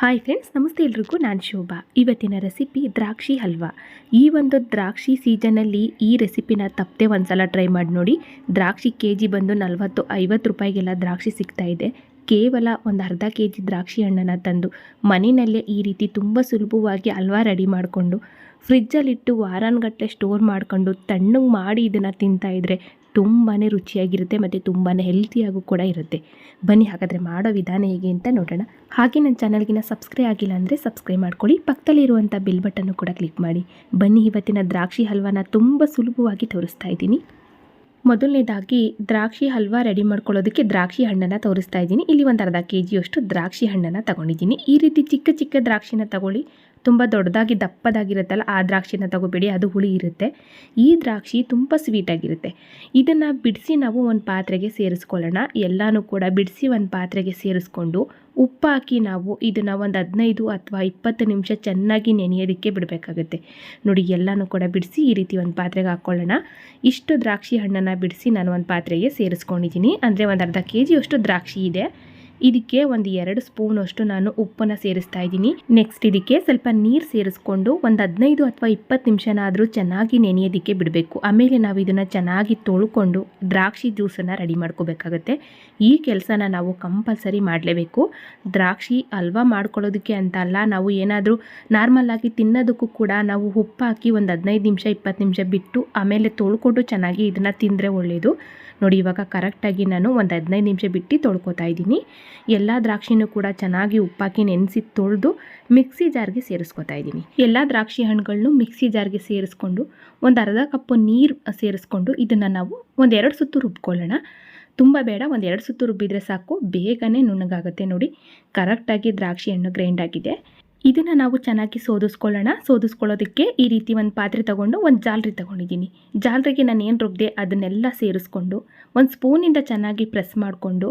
Hi friends ನಮಸ್ತೆ ಎಲ್ರಿಗೂ, ನಾನು ಶೋಭಾ. ಇವತ್ತಿನ ರೆಸಿಪಿ ದ್ರಾಕ್ಷಿ ಹಲ್ವಾ. ಈ ಒಂದು ದ್ರಾಕ್ಷಿ ಸೀಸನಲ್ಲಿ ಈ ರೆಸಿಪಿನ ತಪ್ಪದೆ ಒಂದ್ಸಲ ಟ್ರೈ ಮಾಡಿ ನೋಡಿ. ದ್ರಾಕ್ಷಿ ಕೆ ಜಿ ಬಂದು ನಲವತ್ತು, ಐವತ್ತು ರೂಪಾಯಿಗೆಲ್ಲ ದ್ರಾಕ್ಷಿ ಸಿಗ್ತಾ ಇದೆ. ಕೇವಲ ಒಂದು ಅರ್ಧ ಕೆ ಜಿ ದ್ರಾಕ್ಷಿ ಹಣ್ಣನ್ನು ತಂದು ಮನೆಯಲ್ಲೇ ಈ ರೀತಿ ತುಂಬ ಸುಲಭವಾಗಿ ಹಲ್ವಾ ರೆಡಿ ಮಾಡಿಕೊಂಡು ಫ್ರಿಜ್ಜಲ್ಲಿಟ್ಟು ವಾರಾನ್ಗಟ್ಟಲೆ ಸ್ಟೋರ್ ಮಾಡಿಕೊಂಡು, ತಣ್ಣಗೆ ಮಾಡಿ ಇದನ್ನು ತಿಂತಾಯಿದ್ರೆ ತುಂಬಾ ರುಚಿಯಾಗಿರುತ್ತೆ ಮತ್ತು ತುಂಬಾ ಹೆಲ್ತಿಯಾಗೂ ಕೂಡ ಇರುತ್ತೆ. ಬನ್ನಿ, ಹಾಗಾದರೆ ಮಾಡೋ ವಿಧಾನ ಹೇಗೆ ಅಂತ ನೋಡೋಣ. ಹಾಗೆ ನನ್ನ ಚಾನಲ್ಗಿನ ಸಬ್ಸ್ಕ್ರೈಬ್ ಆಗಿಲ್ಲ ಅಂದರೆ ಸಬ್ಸ್ಕ್ರೈಬ್ ಮಾಡ್ಕೊಳ್ಳಿ. ಪಕ್ಕದಲ್ಲಿರುವಂಥ ಬಿಲ್ ಬಟನ್ನು ಕೂಡ ಕ್ಲಿಕ್ ಮಾಡಿ. ಬನ್ನಿ, ಇವತ್ತಿನ ದ್ರಾಕ್ಷಿ ಹಲ್ವಾನ ತುಂಬ ಸುಲಭವಾಗಿ ತೋರಿಸ್ತಾ ಇದ್ದೀನಿ. ಮೊದಲನೇದಾಗಿ, ದ್ರಾಕ್ಷಿ ಹಲ್ವಾ ರೆಡಿ ಮಾಡ್ಕೊಳ್ಳೋದಕ್ಕೆ ದ್ರಾಕ್ಷಿ ಹಣ್ಣನ್ನು ತೋರಿಸ್ತಾ ಇದ್ದೀನಿ. ಇಲ್ಲಿ ಒಂದು ಅರ್ಧ ಕೆ ಜಿಯಷ್ಟು ದ್ರಾಕ್ಷಿ ಹಣ್ಣನ್ನು ತಗೊಂಡಿದ್ದೀನಿ. ಈ ರೀತಿ ಚಿಕ್ಕ ಚಿಕ್ಕ ದ್ರಾಕ್ಷಿನ ತಗೊಳ್ಳಿ. ತುಂಬ ದೊಡ್ಡದಾಗಿ ದಪ್ಪದಾಗಿರುತ್ತಲ್ಲ, ಆ ದ್ರಾಕ್ಷಿನ ತಗೋಬೇಡಿ, ಅದು ಹುಳಿ ಇರುತ್ತೆ. ಈ ದ್ರಾಕ್ಷಿ ತುಂಬ ಸ್ವೀಟಾಗಿರುತ್ತೆ ಇದನ್ನು ಬಿಡಿಸಿ ನಾವು ಒಂದು ಪಾತ್ರೆಗೆ ಸೇರಿಸ್ಕೊಳ್ಳೋಣ. ಎಲ್ಲನೂ ಕೂಡ ಬಿಡಿಸಿ ಒಂದು ಪಾತ್ರೆಗೆ ಸೇರಿಸ್ಕೊಂಡು ಉಪ್ಪು ಹಾಕಿ ನಾವು ಇದನ್ನು ಒಂದು ಹದಿನೈದು ಅಥವಾ ಇಪ್ಪತ್ತು ನಿಮಿಷ ಚೆನ್ನಾಗಿ ನೆನೆಯೋದಕ್ಕೆ ಬಿಡಬೇಕಾಗುತ್ತೆ. ನೋಡಿ, ಎಲ್ಲನೂ ಕೂಡ ಬಿಡಿಸಿ ಈ ರೀತಿ ಒಂದು ಪಾತ್ರೆಗೆ ಹಾಕ್ಕೊಳ್ಳೋಣ ಇಷ್ಟು ದ್ರಾಕ್ಷಿ ಹಣ್ಣನ್ನು ಬಿಡಿಸಿ ನಾನು ಒಂದು ಪಾತ್ರೆಗೆ ಸೇರಿಸ್ಕೊಂಡಿದ್ದೀನಿ. ಅಂದರೆ ಒಂದು ಅರ್ಧ ಕೆ ಜಿಯಷ್ಟು ದ್ರಾಕ್ಷಿ ಇದೆ. ಇದಕ್ಕೆ ಒಂದು ಎರಡು ಸ್ಪೂನ್ ಅಷ್ಟು ನಾನು ಉಪ್ಪನ್ನು ಸೇರಿಸ್ತಾ ಇದ್ದೀನಿ. ನೆಕ್ಸ್ಟ್ ಇದಕ್ಕೆ ಸ್ವಲ್ಪ ನೀರು ಸೇರಿಸ್ಕೊಂಡು ಒಂದು ಹದಿನೈದು ಅಥವಾ ಇಪ್ಪತ್ತು ನಿಮಿಷನಾದರೂ ಚೆನ್ನಾಗಿ ನೆನೆಯೋದಕ್ಕೆ ಬಿಡಬೇಕು. ಆಮೇಲೆ ನಾವು ಇದನ್ನು ಚೆನ್ನಾಗಿ ತೊಳ್ಕೊಂಡು ದ್ರಾಕ್ಷಿ ಜ್ಯೂಸನ್ನು ರೆಡಿ ಮಾಡ್ಕೋಬೇಕಾಗತ್ತೆ. ಈ ಕೆಲಸನ ನಾವು ಕಂಪಲ್ಸರಿ ಮಾಡಲೇಬೇಕು. ದ್ರಾಕ್ಷಿ ಹಲ್ವಾ ಮಾಡ್ಕೊಳ್ಳೋದಕ್ಕೆ ಅಂತ ಅಲ್ಲ, ನಾವು ಏನಾದರೂ ನಾರ್ಮಲಾಗಿ ತಿನ್ನೋದಕ್ಕೂ ಕೂಡ ನಾವು ಉಪ್ಪು ಹಾಕಿ ಒಂದು ಹದಿನೈದು ನಿಮಿಷ ಇಪ್ಪತ್ತು ನಿಮಿಷ ಬಿಟ್ಟು ಆಮೇಲೆ ತೊಳ್ಕೊಂಡು ಚೆನ್ನಾಗಿ ಇದನ್ನು ತಿಂದರೆ ಒಳ್ಳೆಯದು ನೋಡಿ, ಇವಾಗ ಕರೆಕ್ಟಾಗಿ ನಾನು ಒಂದು ಹದಿನೈದು ನಿಮಿಷ ಬಿಟ್ಟು ತೊಳ್ಕೊತಾ ಇದ್ದೀನಿ. ಎಲ್ಲ ದ್ರಾಕ್ಷಿನೂ ಕೂಡ ಚೆನ್ನಾಗಿ ಉಪ್ಪಾಕಿ ನೆನೆಸಿ ತೊಳೆದು ಮಿಕ್ಸಿ ಜಾರ್ಗೆ ಸೇರಿಸ್ಕೊತಾ ಇದ್ದೀನಿ. ಎಲ್ಲ ದ್ರಾಕ್ಷಿ ಹಣ್ಣುಗಳನ್ನು ಮಿಕ್ಸಿ ಜಾರ್ಗೆ ಸೇರಿಸ್ಕೊಂಡು ಒಂದು ಅರ್ಧ ಕಪ್ಪು ನೀರು ಸೇರಿಸ್ಕೊಂಡು ಇದನ್ನು ನಾವು ಒಂದೆರಡು ಸುತ್ತು ರುಬ್ಕೊಳ್ಳೋಣ. ತುಂಬ ಬೇಡ ಒಂದೆರಡು ಸುತ್ತು ರುಬ್ಬಿದರೆ ಸಾಕು. ಬೇಗನೆ ನುಣ್ಣಗಾಗುತ್ತೆ ನೋಡಿ. ಕರೆಕ್ಟಾಗಿ ದ್ರಾಕ್ಷಿ ಹಣ್ಣು ಗ್ರೈಂಡ್ ಆಗಿದೆ. ಇದನ್ನು ನಾವು ಚೆನ್ನಾಗಿ ಸೋದಿಸ್ಕೊಳ್ಳೋಣ. ಸೋದಿಸ್ಕೊಳ್ಳೋದಕ್ಕೆ ಈ ರೀತಿ ಒಂದು ಪಾತ್ರೆ ತೊಗೊಂಡು, ಒಂದು ಜಾಲ್ರಿ ತೊಗೊಂಡಿದ್ದೀನಿ. ಜಾಲ್ರಿಗೆ ನಾನು ಏನು ರುಬ್ಬಿದೆ ಅದನ್ನೆಲ್ಲ ಸೇರಿಸ್ಕೊಂಡು, ಒಂದು ಸ್ಪೂನಿಂದ ಚೆನ್ನಾಗಿ ಪ್ರೆಸ್ ಮಾಡಿಕೊಂಡು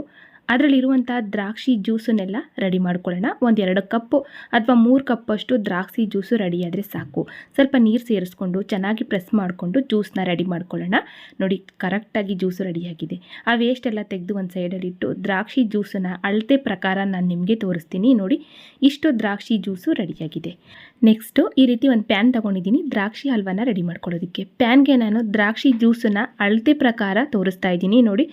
ಅದರಲ್ಲಿರುವಂಥ ದ್ರಾಕ್ಷಿ ಜ್ಯೂಸನ್ನೆಲ್ಲ ರೆಡಿ ಮಾಡ್ಕೊಳ್ಳೋಣ. ಒಂದು ಎರಡು ಕಪ್ಪು ಅಥವಾ ಮೂರು ಕಪ್ಪಷ್ಟು ದ್ರಾಕ್ಷಿ ಜ್ಯೂಸು ರೆಡಿ ಆದರೆ ಸಾಕು. ಸ್ವಲ್ಪ ನೀರು ಸೇರಿಸ್ಕೊಂಡು ಚೆನ್ನಾಗಿ ಪ್ರೆಸ್ ಮಾಡಿಕೊಂಡು ಜ್ಯೂಸನ್ನ ರೆಡಿ ಮಾಡ್ಕೊಳ್ಳೋಣ. ನೋಡಿ, ಕರೆಕ್ಟಾಗಿ ಜ್ಯೂಸು ರೆಡಿಯಾಗಿದೆ ಆ ವೇಸ್ಟ್ ಎಲ್ಲ ತೆಗೆದು ಒಂದು ಸೈಡಲ್ಲಿಟ್ಟು ದ್ರಾಕ್ಷಿ ಜ್ಯೂಸನ್ನು ಅಳತೆ ಪ್ರಕಾರ ನಾನು ನಿಮಗೆ ತೋರಿಸ್ತೀನಿ. ನೋಡಿ, ಇಷ್ಟು ದ್ರಾಕ್ಷಿ ಜ್ಯೂಸು ರೆಡಿಯಾಗಿದೆ ನೆಕ್ಸ್ಟು ಈ ರೀತಿ ಒಂದು ಪ್ಯಾನ್ ತೊಗೊಂಡಿದ್ದೀನಿ. ದ್ರಾಕ್ಷಿ ಹಲ್ವಾನ ರೆಡಿ ಮಾಡ್ಕೊಳ್ಳೋದಕ್ಕೆ. ಪ್ಯಾನ್ಗೆ ನಾನು ದ್ರಾಕ್ಷಿ ಜ್ಯೂಸನ್ನು ಅಳತೆ ಪ್ರಕಾರ ತೋರಿಸ್ತಾ ಇದ್ದೀನಿ. ನೋಡಿ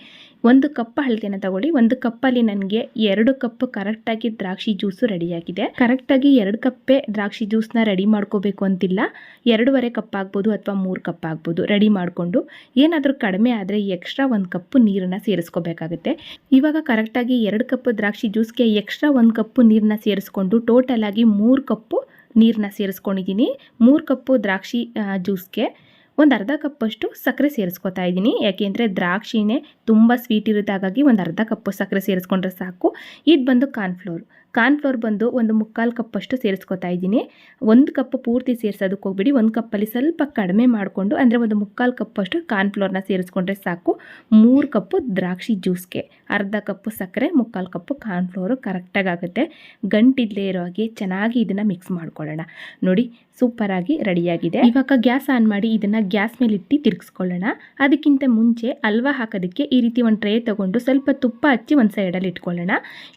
ಒಂದು ಕಪ್ ಹಳದಿನ ತಗೊಳ್ಳಿ. ಒಂದು ಕಪ್ಪಲ್ಲಿ ನನಗೆ ಎರಡು ಕಪ್ ಕರೆಕ್ಟಾಗಿ ದ್ರಾಕ್ಷಿ ಜ್ಯೂಸು ರೆಡಿಯಾಗಿದೆ. ಕರೆಕ್ಟಾಗಿ ಎರಡು ಕಪ್ಪೇ ದ್ರಾಕ್ಷಿ ಜ್ಯೂಸ್ನ ರೆಡಿ ಮಾಡ್ಕೋಬೇಕು ಅಂತಿಲ್ಲ. ಎರಡೂವರೆ ಕಪ್ ಆಗ್ಬೋದು ಅಥವಾ ಮೂರು ಕಪ್ ಆಗ್ಬೋದು ರೆಡಿ ಮಾಡಿಕೊಂಡು. ಏನಾದರೂ ಕಡಿಮೆ ಆದರೆ ಎಕ್ಸ್ಟ್ರಾ ಒಂದು ಕಪ್ಪು ನೀರನ್ನು ಸೇರಿಸ್ಕೋಬೇಕಾಗುತ್ತೆ. ಇವಾಗ ಕರೆಕ್ಟಾಗಿ ಎರಡು ಕಪ್ ದ್ರಾಕ್ಷಿ ಜ್ಯೂಸ್ಗೆ ಎಕ್ಸ್ಟ್ರಾ ಒಂದು ಕಪ್ಪು ನೀರನ್ನ ಸೇರಿಸ್ಕೊಂಡು ಟೋಟಲ್ ಆಗಿ ಮೂರು ಕಪ್ಪು ನೀರನ್ನ ಸೇರಿಸ್ಕೊಂಡಿದ್ದೀನಿ. ಮೂರು ಕಪ್ಪು ದ್ರಾಕ್ಷಿ ಜ್ಯೂಸ್ಗೆ ಒಂದು ಅರ್ಧ ಕಪ್ಪಷ್ಟು ಸಕ್ಕರೆ ಸೇರಿಸ್ಕೊತಾ ಇದ್ದೀನಿ. ಯಾಕೆಂದರೆ ದ್ರಾಕ್ಷಿನೇ ತುಂಬ ಸ್ವೀಟ್ ಇರುತ್ತೆ. ಹಾಗಾಗಿ ಒಂದು ಅರ್ಧ ಕಪ್ಪು ಸಕ್ಕರೆ ಸೇರಿಸ್ಕೊಂಡ್ರೆ ಸಾಕು. ಇದು ಬಂದು ಕಾರ್ನ್ಫ್ಲೋರ್ ಕಾರ್ನ್ಫ್ಲೋರ್ ಬಂದು ಒಂದು ಮುಕ್ಕಾಲು ಕಪ್ಪಷ್ಟು ಸೇರಿಸ್ಕೊತಾ ಇದ್ದೀನಿ. ಒಂದು ಕಪ್ ಪೂರ್ತಿ ಸೇರಿಸೋದಕ್ಕೆ ಹೋಗ್ಬಿಡಿ. ಒಂದು ಕಪ್ಪಲ್ಲಿ ಸ್ವಲ್ಪ ಕಡಿಮೆ ಮಾಡಿಕೊಂಡು, ಅಂದರೆ ಒಂದು ಮುಕ್ಕಾಲು ಕಪ್ಪಷ್ಟು ಕಾರ್ನ್ಫ್ಲೋರ್ನ ಸೇರಿಸ್ಕೊಂಡ್ರೆ ಸಾಕು. ಮೂರು ಕಪ್ಪು ದ್ರಾಕ್ಷಿ ಜ್ಯೂಸ್ಗೆ, ಅರ್ಧ ಕಪ್ಪು ಸಕ್ಕರೆ, ಮುಕ್ಕಾಲು ಕಪ್ಪು ಕಾರ್ನ್ಫ್ಲೋರು ಕರೆಕ್ಟಾಗಿ ಆಗುತ್ತೆ. ಗಂಟಿಲ್ಲೇ ಇರೋ ಹಾಗೆ ಚೆನ್ನಾಗಿ ಇದನ್ನು ಮಿಕ್ಸ್ ಮಾಡ್ಕೊಳ್ಳೋಣ. ನೋಡಿ, ಸೂಪರಾಗಿ ರೆಡಿಯಾಗಿದೆ. ಇವಾಗ ಗ್ಯಾಸ್ ಆನ್ ಮಾಡಿ ಇದನ್ನು ಗ್ಯಾಸ್ ಮೇಲೆ ಇಟ್ಟು ತಿರುಗಿಸ್ಕೊಳ್ಳೋಣ. ಅದಕ್ಕಿಂತ ಮುಂಚೆ ಹಲ್ವಾ ಹಾಕೋದಕ್ಕೆ ಈ ರೀತಿ ಒಂದು ಟ್ರೇ ತೊಗೊಂಡು ಸ್ವಲ್ಪ ತುಪ್ಪ ಹಚ್ಚಿ ಒಂದು ಸೈಡಲ್ಲಿ ಇಟ್ಕೊಳ್ಳೋಣ.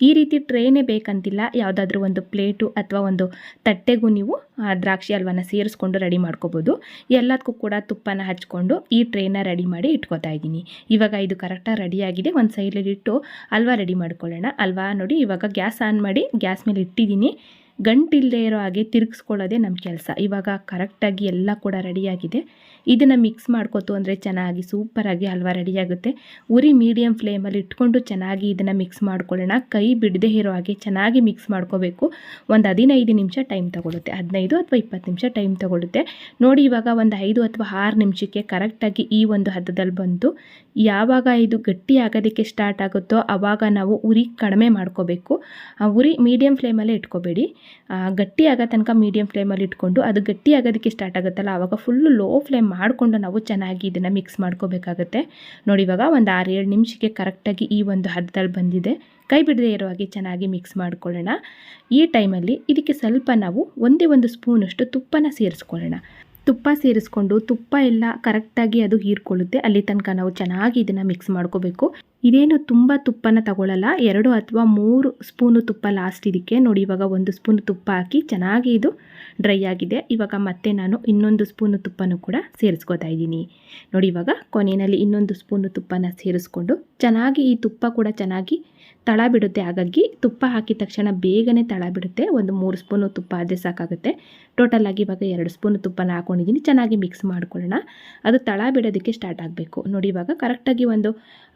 ಈ ರೀತಿ ಟ್ರೇನೇ ಬೇಕಂತಿಲ್ಲ ಯಾವುದಾದ್ರೂ ಒಂದು ಪ್ಲೇಟು ಅಥವಾ ಒಂದು ತಟ್ಟೆಗೂ ನೀವು ದ್ರಾಕ್ಷಿ ಹಲ್ವಾನ ಸೇರಿಸ್ಕೊಂಡು ರೆಡಿ ಮಾಡ್ಕೋಬೋದು. ಎಲ್ಲದಕ್ಕೂ ಕೂಡ ತುಪ್ಪನ ಹಚ್ಕೊಂಡು ಈ ಟ್ರೇನ ರೆಡಿ ಮಾಡಿ ಇಟ್ಕೋತಾ ಇದ್ದೀನಿ. ಇವಾಗ ಇದು ಕರೆಕ್ಟಾಗಿ ರೆಡಿಯಾಗಿದೆ. ಒಂದು ಸೈಡಲ್ಲಿ ಇಟ್ಟು ಹಲ್ವಾ ರೆಡಿ ಮಾಡ್ಕೊಳ್ಳೋಣ. ಅಲ್ವಾ ನೋಡಿ ಇವಾಗ ಗ್ಯಾಸ್ ಆನ್ ಮಾಡಿ ಗ್ಯಾಸ್ ಮೇಲೆ ಇಟ್ಟಿದ್ದೀನಿ. ಗಂಟಿಲ್ಲದೆ ಇರೋ ಹಾಗೆ ತಿರುಗಿಸ್ಕೊಳ್ಳೋದೇ ನಮ್ಮ ಕೆಲಸ. ಇವಾಗ ಕರೆಕ್ಟಾಗಿ ಎಲ್ಲ ಕೂಡ ರೆಡಿಯಾಗಿದೆ. ಇದನ್ನು ಮಿಕ್ಸ್ ಮಾಡ್ಕೊತು ಅಂದರೆ ಚೆನ್ನಾಗಿ ಸೂಪರಾಗಿ ಹಲ್ವಾ ರೆಡಿಯಾಗುತ್ತೆ. ಉರಿ ಮೀಡಿಯಂ ಫ್ಲೇಮಲ್ಲಿ ಇಟ್ಕೊಂಡು ಚೆನ್ನಾಗಿ ಇದನ್ನು ಮಿಕ್ಸ್ ಮಾಡ್ಕೊಳ್ಳೋಣ. ಕೈ ಬಿಡದೆ ಇರೋ ಹಾಗೆ ಚೆನ್ನಾಗಿ ಮಿಕ್ಸ್ ಮಾಡ್ಕೋಬೇಕು. ಒಂದು ಹದಿನೈದು ನಿಮಿಷ ಟೈಮ್ ತೊಗೊಳುತ್ತೆ. ಹದಿನೈದು ಅಥವಾ ಇಪ್ಪತ್ತು ನಿಮಿಷ ಟೈಮ್ ತೊಗೊಳುತ್ತೆ. ನೋಡಿ ಇವಾಗ ಒಂದು ಐದು ಅಥವಾ ಆರು ನಿಮಿಷಕ್ಕೆ ಕರೆಕ್ಟಾಗಿ ಈ ಒಂದು ಹದದಲ್ಲಿ ಬಂತು ಯಾವಾಗ ಇದು ಗಟ್ಟಿ ಆಗೋದಕ್ಕೆ ಸ್ಟಾರ್ಟ್ ಆಗುತ್ತೋ ಆವಾಗ ನಾವು ಉರಿ ಕಡಿಮೆ ಮಾಡ್ಕೋಬೇಕು. ಆ ಉರಿ ಮೀಡಿಯಂ ಫ್ಲೇಮಲ್ಲೇ ಇಟ್ಕೋಬೇಡಿ. ಗಟ್ಟಿ ಆಗೋ ತನಕ ಮೀಡಿಯಮ್ ಫ್ಲೇಮಲ್ಲಿ ಇಟ್ಕೊಂಡು ಅದು ಗಟ್ಟಿ ಆಗೋದಕ್ಕೆ ಸ್ಟಾರ್ಟ್ ಆಗುತ್ತಲ್ಲ ಆವಾಗ ಫುಲ್ಲು ಲೋ ಫ್ಲೇಮ್ ಮಾಡಿಕೊಂಡು ನಾವು ಚೆನ್ನಾಗಿ ಇದನ್ನು ಮಿಕ್ಸ್ ಮಾಡ್ಕೋಬೇಕಾಗತ್ತೆ. ನೋಡಿ, ಇವಾಗ ಒಂದು ಆರು ಏಳು ನಿಮಿಷಕ್ಕೆ ಕರೆಕ್ಟಾಗಿ ಈ ಒಂದು ಹದದಲ್ಲಿ ಬಂದಿದೆ. ಕೈ ಬಿಡದೆ ಇರೋ ಹಾಗೆ ಚೆನ್ನಾಗಿ ಮಿಕ್ಸ್ ಮಾಡ್ಕೊಳ್ಳೋಣ. ಈ ಟೈಮಲ್ಲಿ ಇದಕ್ಕೆ ಸ್ವಲ್ಪ ನಾವು ಒಂದೇ ಒಂದು ಸ್ಪೂನಷ್ಟು ತುಪ್ಪನ ಸೇರಿಸ್ಕೊಳ್ಳೋಣ. ತುಪ್ಪ ಸೇರಿಸ್ಕೊಂಡು ತುಪ್ಪ ಎಲ್ಲ ಕರೆಕ್ಟಾಗಿ ಅದು ಹೀರ್ಕೊಳ್ಳುತ್ತೆ. ಅಲ್ಲಿ ತನಕ ನಾವು ಚೆನ್ನಾಗಿ ಇದನ್ನು ಮಿಕ್ಸ್ ಮಾಡ್ಕೋಬೇಕು. ಇದೇನು ತುಂಬ ತುಪ್ಪನ ತಗೊಳ್ಳಲ್ಲ ಎರಡು ಅಥವಾ ಮೂರು ಸ್ಪೂನು ತುಪ್ಪ ಲಾಸ್ಟ್ ಇದಕ್ಕೆ. ನೋಡಿ, ಇವಾಗ ಒಂದು ಸ್ಪೂನು ತುಪ್ಪ ಹಾಕಿ ಚೆನ್ನಾಗಿ ಇದು ಡ್ರೈ ಆಗಿದೆ. ಇವಾಗ ಮತ್ತೆ ನಾನು ಇನ್ನೊಂದು ಸ್ಪೂನು ತುಪ್ಪನೂ ಕೂಡ ಸೇರಿಸ್ಕೊತಾ ಇದ್ದೀನಿ. ನೋಡಿ, ಇವಾಗ ಕೊನೆಯಲ್ಲಿ ಇನ್ನೊಂದು ಸ್ಪೂನು ತುಪ್ಪನ ಸೇರಿಸ್ಕೊಂಡು ಚೆನ್ನಾಗಿ ಈ ತುಪ್ಪ ಕೂಡ ಚೆನ್ನಾಗಿ ತಳ ಬಿಡುತ್ತೆ. ಹಾಗಾಗಿ ತುಪ್ಪ ಹಾಕಿದ ತಕ್ಷಣ ಬೇಗನೆ ತಳ ಬಿಡುತ್ತೆ. ಒಂದು ಮೂರು ಸ್ಪೂನು ತುಪ್ಪ ಆದರೆ ಸಾಕಾಗುತ್ತೆ. ಟೋಟಲ್ ಆಗಿ ಇವಾಗ ಎರಡು ಸ್ಪೂನು ತುಪ್ಪನ ಹಾಕೊಂಡಿದ್ದೀನಿ. ಚೆನ್ನಾಗಿ ಮಿಕ್ಸ್ ಮಾಡ್ಕೊಳ್ಳೋಣ. ಅದು ತಳ ಬಿಡೋದಕ್ಕೆ ಸ್ಟಾರ್ಟ್ ಆಗಬೇಕು. ನೋಡಿ ಇವಾಗ ಕರೆಕ್ಟಾಗಿ ಒಂದು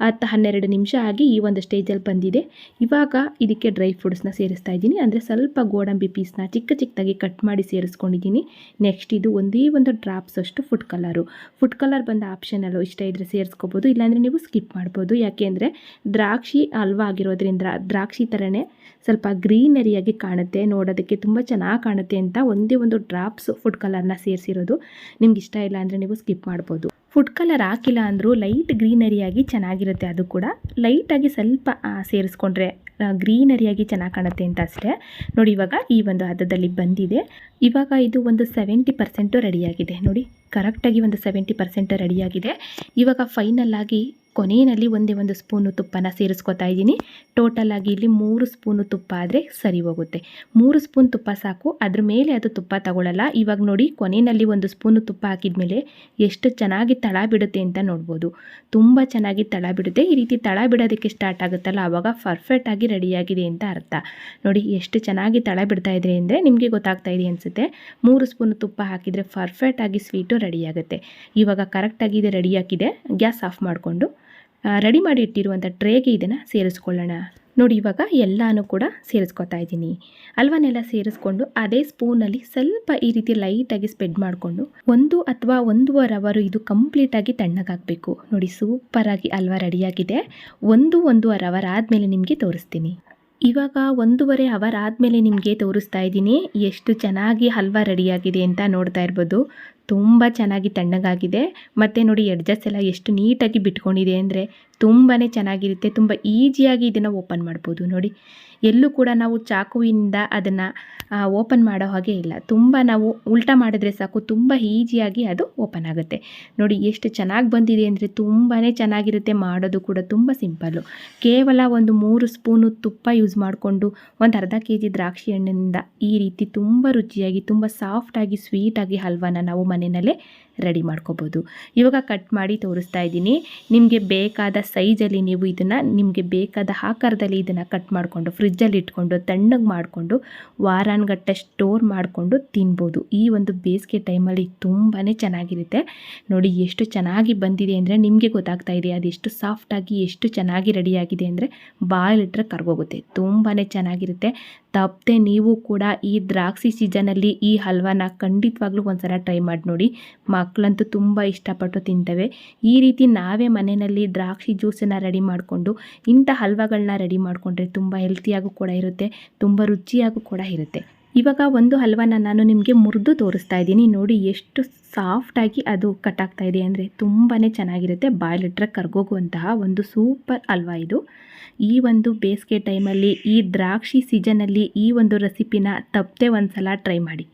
ಹತ್ತು ಹನ್ನೆರಡು ನಿಮಿಷ ಆಗಿ ಈ ಒಂದು ಸ್ಟೇಜಲ್ಲಿ ಬಂದಿದೆ. ಇವಾಗ ಇದಕ್ಕೆ ಡ್ರೈ ಫ್ರೂಟ್ಸ್ನ ಸೇರಿಸ್ತಾ ಇದ್ದೀನಿ. ಅಂದರೆ ಸ್ವಲ್ಪ ಗೋಡಂಬಿ ಪೀಸ್ನ ಚಿಕ್ಕ ಚಿಕ್ಕದಾಗಿ ಕಟ್ ಮಾಡಿ ಸೇರಿಸ್ಕೊಂಡಿದ್ದೀನಿ. ನೆಕ್ಸ್ಟ್ ಇದು ಒಂದೇ ಒಂದು ಡ್ರಾಪ್ಸ್ ಅಷ್ಟು ಫುಡ್ ಕಲರು ಫುಡ್ ಕಲರ್ ಬಂದ ಆಪ್ಷನಲ್ಲೂ ಇಷ್ಟ ಇದ್ದರೆ ಸೇರಿಸ್ಕೋಬೋದು. ಇಲ್ಲಾಂದರೆ ನೀವು ಸ್ಕಿಪ್ ಮಾಡ್ಬೋದು. ಯಾಕೆ ಅಂದರೆ ದ್ರಾಕ್ಷಿ ಹಲ್ವಾ ಆಗಿರೋದ್ರಿಂದ ದ್ರಾಕ್ಷಿ ಥರನೇ ಸ್ವಲ್ಪ ಗ್ರೀನರಿಯಾಗಿ ಕಾಣುತ್ತೆ, ನೋಡೋದಕ್ಕೆ ತುಂಬ ಚೆನ್ನಾಗಿ ಕಾಣುತ್ತೆ ಅಂತ ಒಂದೇ ಒಂದು ಡ್ರಾಪ್ಸ್ ಫುಡ್ ಕಲರ್ನ ಸೇರಿಸಿರೋದು. ನಿಮ್ಗೆ ಇಷ್ಟ ಇಲ್ಲ ಅಂದರೆ ನೀವು ಸ್ಕಿಪ್ ಮಾಡ್ಬೋದು. ಫುಡ್ ಕಲರ್ ಹಾಕಿಲ್ಲ ಅಂದರೂ ಲೈಟ್ ಗ್ರೀನರಿಯಾಗಿ ಚೆನ್ನಾಗಿರುತ್ತೆ ಅದು ಕೂಡ. ಲೈಟಾಗಿ ಸ್ವಲ್ಪ ಸೇರಿಸ್ಕೊಂಡ್ರೆ ಗ್ರೀನರಿಯಾಗಿ ಚೆನ್ನಾಗಿ ಕಾಣುತ್ತೆ ಅಂತ ಅಷ್ಟೇ. ನೋಡಿ ಇವಾಗ ಈ ಒಂದು ಹದದಲ್ಲಿ ಬಂದಿದೆ. ಇವಾಗ ಇದು ಒಂದು ಸೆವೆಂಟಿ ಪರ್ಸೆಂಟು ರೆಡಿಯಾಗಿದೆ. ನೋಡಿ, ಕರೆಕ್ಟಾಗಿ ಒಂದು ಸೆವೆಂಟಿ ಪರ್ಸೆಂಟ್ ರೆಡಿಯಾಗಿದೆ. ಇವಾಗ ಫೈನಲ್ ಆಗಿ ಕೊನೆಯಲ್ಲಿ ಒಂದೇ ಒಂದು ಸ್ಪೂನು ತುಪ್ಪನ ಸೇರಿಸ್ಕೊತಾ ಇದ್ದೀನಿ. ಟೋಟಲ್ ಆಗಿ ಇಲ್ಲಿ ಮೂರು ಸ್ಪೂನು ತುಪ್ಪ ಆದರೆ ಸರಿ ಹೋಗುತ್ತೆ. ಮೂರು ಸ್ಪೂನ್ ತುಪ್ಪ ಸಾಕು. ಅದ್ರ ಮೇಲೆ ಅದು ತುಪ್ಪ ತಗೊಳ್ಳಲ್ಲ ಇವಾಗ ನೋಡಿ, ಕೊನೆಯಲ್ಲಿ ಒಂದು ಸ್ಪೂನು ತುಪ್ಪ ಹಾಕಿದ ಮೇಲೆ ಎಷ್ಟು ಚೆನ್ನಾಗಿ ತಳ ಬಿಡುತ್ತೆ ಅಂತ ನೋಡ್ಬೋದು. ತುಂಬ ಚೆನ್ನಾಗಿ ತಳ ಬಿಡುತ್ತೆ. ಈ ರೀತಿ ತಳ ಬಿಡೋದಕ್ಕೆ ಸ್ಟಾರ್ಟ್ ಆಗುತ್ತಲ್ಲ ಆವಾಗ ಪರ್ಫೆಕ್ಟಾಗಿ ರೆಡಿಯಾಗಿದೆ ಅಂತ ಅರ್ಥ. ನೋಡಿ, ಎಷ್ಟು ಚೆನ್ನಾಗಿ ತಳ ಬಿಡ್ತಾ ಇದ್ರೆ ಅಂದರೆ ನಿಮಗೆ ಗೊತ್ತಾಗ್ತಾ ಇದೆ ಅನಿಸುತ್ತೆ. ಮೂರು ಸ್ಪೂನು ತುಪ್ಪ ಹಾಕಿದರೆ ಪರ್ಫೆಕ್ಟಾಗಿ ಸ್ವೀಟು ರೆಡಿಯಾಗುತ್ತೆ ಇವಾಗ ಕರೆಕ್ಟಾಗಿ ಇದು ರೆಡಿ ಹಾಕಿದೆ ಗ್ಯಾಸ್ ಆಫ್ ಮಾಡಿಕೊಂಡು ರೆಡಿ ಮಾಡಿ ಇಟ್ಟಿರುವಂಥ ಟ್ರೇಗೆ ಇದನ್ನು ಸೇರಿಸ್ಕೊಳ್ಳೋಣ. ನೋಡಿ, ಇವಾಗ ಎಲ್ಲನೂ ಕೂಡ ಸೇರಿಸ್ಕೊತಾ ಇದ್ದೀನಿ. ಹಲ್ವನೆಲ್ಲ ಸೇರಿಸ್ಕೊಂಡು ಅದೇ ಸ್ಪೂನಲ್ಲಿ ಸ್ವಲ್ಪ ಈ ರೀತಿ ಲೈಟಾಗಿ ಸ್ಪ್ರೆಡ್ ಮಾಡಿಕೊಂಡು ಒಂದು ಅಥವಾ ಒಂದೂವರೆ ಅವರು ಇದು ಕಂಪ್ಲೀಟಾಗಿ ತಣ್ಣಗಾಗಬೇಕು ನೋಡಿ ಸೂಪರಾಗಿ ಹಲ್ವ ರೆಡಿಯಾಗಿದೆ ಒಂದು ಒಂದೂವರೆ ಅವರ್ ಆದಮೇಲೆ ನಿಮಗೆ ತೋರಿಸ್ತೀನಿ. ಇವಾಗ ಒಂದೂವರೆ ಅವರ್ ಆದಮೇಲೆ ನಿಮಗೆ ತೋರಿಸ್ತಾ ಇದ್ದೀನಿ. ಎಷ್ಟು ಚೆನ್ನಾಗಿ ಹಲ್ವಾ ರೆಡಿಯಾಗಿದೆ ಅಂತ ನೋಡ್ತಾ ಇರ್ಬೋದು. ತುಂಬ ಚೆನ್ನಾಗಿ ತಣ್ಣಗಾಗಿದೆ. ಮತ್ತು ನೋಡಿ ಎಡ್ಜಸ್ ಎಲ್ಲ ಎಷ್ಟು ನೀಟಾಗಿ ಬಿಟ್ಕೊಂಡಿದೆ ಅಂದರೆ ತುಂಬಾ ಚೆನ್ನಾಗಿರುತ್ತೆ. ತುಂಬ ಈಸಿಯಾಗಿ ಇದನ್ನು ಓಪನ್ ಮಾಡ್ಬೋದು ನೋಡಿ. ಎಲ್ಲೂ ಕೂಡ ನಾವು ಚಾಕುವಿನಿಂದ ಅದನ್ನು ಓಪನ್ ಮಾಡೋ ಹಾಗೆ ಇಲ್ಲ. ತುಂಬ ನಾವು ಉಲ್ಟಾ ಮಾಡಿದ್ರೆ ಸಾಕು, ತುಂಬ ಈಜಿಯಾಗಿ ಅದು ಓಪನ್ ಆಗುತ್ತೆ. ನೋಡಿ, ಎಷ್ಟು ಚೆನ್ನಾಗಿ ಬಂದಿದೆ ಅಂದರೆ ತುಂಬಾ ಚೆನ್ನಾಗಿರುತ್ತೆ ಮಾಡೋದು ಕೂಡ ತುಂಬ ಸಿಂಪಲ್ಲು. ಕೇವಲ ಒಂದು ಮೂರು ಸ್ಪೂನು ತುಪ್ಪ ಯೂಸ್ ಮಾಡಿಕೊಂಡು ಒಂದು ಅರ್ಧ ಕೆ ಜಿ ದ್ರಾಕ್ಷಿ ಹಣ್ಣಿನಿಂದ ಈ ರೀತಿ ತುಂಬ ರುಚಿಯಾಗಿ, ತುಂಬ ಸಾಫ್ಟಾಗಿ ಸ್ವೀಟಾಗಿ ಹಲ್ವಾನ ನಾವು ಮನೆಯಲ್ಲೇ ರೆಡಿ ಮಾಡ್ಕೋಬೋದು. ಇವಾಗ ಕಟ್ ಮಾಡಿ ತೋರಿಸ್ತಾ ಇದ್ದೀನಿ. ನಿಮಗೆ ಬೇಕಾದ ಸೈಜಲ್ಲಿ ನೀವು ಇದನ್ನು, ನಿಮಗೆ ಬೇಕಾದ ಆಕಾರದಲ್ಲಿ ಇದನ್ನು ಕಟ್ ಮಾಡಿಕೊಂಡು, ಫ್ರಿಜ್ಜಲ್ಲಿ ಇಟ್ಕೊಂಡು, ತಣ್ಣಗೆ ಮಾಡಿಕೊಂಡು, ವಾರಾನ್ಗಟ್ಟೆ ಸ್ಟೋರ್ ಮಾಡಿಕೊಂಡು ತಿನ್ಬೋದು. ಈ ಒಂದು ಬೇಸಿಗೆ ಟೈಮಲ್ಲಿ ತುಂಬಾ ಚೆನ್ನಾಗಿರುತ್ತೆ. ನೋಡಿ ಎಷ್ಟು ಚೆನ್ನಾಗಿ ಬಂದಿದೆ ಅಂದರೆ ನಿಮಗೆ ಗೊತ್ತಾಗ್ತಾ ಇದೆ ಅದೆಷ್ಟು ಸಾಫ್ಟಾಗಿ, ಎಷ್ಟು ಚೆನ್ನಾಗಿ ರೆಡಿಯಾಗಿದೆ ಅಂದರೆ ಬಾಯಲ್ಲಿಟ್ಟರೆ ಕರ್ಗೋಗುತ್ತೆ. ತುಂಬಾ ಚೆನ್ನಾಗಿರುತ್ತೆ. ತಪ್ಪದೆ ನೀವು ಕೂಡ ಈ ದ್ರಾಕ್ಷಿ ಸೀಸನಲ್ಲಿ ಈ ಹಲ್ವಾನ ಖಂಡಿತವಾಗ್ಲೂ ಒಂದ್ಸಲ ಟ್ರೈ ಮಾಡಿ ನೋಡಿ. ಮಕ್ಕಳಂತೂ ತುಂಬ ಇಷ್ಟಪಟ್ಟು ತಿಂತವೆ. ಈ ರೀತಿ ನಾವೇ ಮನೆಯಲ್ಲಿ ದ್ರಾಕ್ಷಿ ಜ್ಯೂಸನ್ನು ರೆಡಿ ಮಾಡಿಕೊಂಡು, ಇಂಥ ಹಲ್ವಾಗಳನ್ನ ರೆಡಿ ಮಾಡಿಕೊಂಡ್ರೆ ತುಂಬ ಹೆಲ್ತಿಯಾಗೂ ಕೂಡ ಇರುತ್ತೆ, ತುಂಬ ರುಚಿಯಾಗೂ ಕೂಡ ಇರುತ್ತೆ. ಇವಾಗ ಒಂದು ಹಲ್ವಾನ ನಾನು ನಿಮಗೆ ಮುರಿದು ತೋರಿಸ್ತಾ ಇದ್ದೀನಿ. ನೋಡಿ ಎಷ್ಟು ಸಾಫ್ಟಾಗಿ ಅದು ಕಟ್ ಆಗ್ತಾ ಇದೆ ಅಂದರೆ ತುಂಬಾ ಚೆನ್ನಾಗಿರುತ್ತೆ. ಬಾಯ್ಲಿಟ್ರೆ ಕರ್ಗೋಗುವಂತಹ ಒಂದು ಸೂಪರ್ ಹಲ್ವಾ ಇದು. ಈ ಒಂದು ಬೇಸಿಗೆ ಟೈಮಲ್ಲಿ ಈ ದ್ರಾಕ್ಷಿ ಸೀಸನಲ್ಲಿ ಈ ಒಂದು ರೆಸಿಪಿನ ತಪ್ಪದೆ ಒಂದು ಸಲ ಟ್ರೈ ಮಾಡಿ.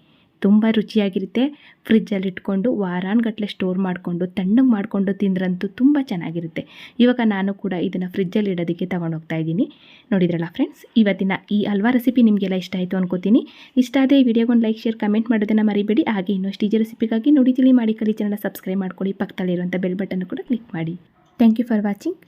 ತುಂಬ ರುಚಿಯಾಗಿರುತ್ತೆ. ಫ್ರಿಜ್ಜಲ್ಲಿ ಇಟ್ಕೊಂಡು ವಾರಾನ್ಗಟ್ಟಲೆ ಸ್ಟೋರ್ ಮಾಡಿಕೊಂಡು, ತಣ್ಣಗೆ ಮಾಡಿಕೊಂಡು ತಿಂದ್ರಂತೂ ತುಂಬ ಚೆನ್ನಾಗಿರುತ್ತೆ. ಇವಾಗ ನಾನು ಕೂಡ ಇದನ್ನು ಫ್ರಿಜ್ಜಲ್ಲಿ ಇಡೋದಕ್ಕೆ ತಗೊಂಡೋಗ್ತಾ ಇದ್ದೀನಿ. ನೋಡಿದ್ರಲ್ಲ ಫ್ರೆಂಡ್ಸ್, ಇವತ್ತಿನ ಈ ಹಲ್ವಾ ರೆಸಿಪಿ ನಿಮಗೆಲ್ಲ ಇಷ್ಟ ಆಯಿತು ಅನ್ಕೋತೀನಿ. ಇಷ್ಟ ಆದರೆ ಈ ವಿಡಿಯೋಗೊಂದು ಲೈಕ್, ಶೇರ್, ಕಮೆಂಟ್ ಮಾಡೋದನ್ನು ಮರಿಬೇಡಿ. ಹಾಗೆ ಇನ್ನಷ್ಟು ಈಜಿ ರೆಸಿಪಿಗಾಗಿ ನೋಡಿ ತಿಳಿ ಮಾಡಿ ಕಲಿ ಚಾನಲ್ ಸಬ್ಸ್ಕ್ರೈಬ್ ಮಾಡ್ಕೊಳ್ಳಿ. ಪಕ್ಕದಲ್ಲಿರುವಂಥ ಬೆಲ್ ಬಟನ್ ಕೂಡ ಕ್ಲಿಕ್ ಮಾಡಿ. Thank you for watching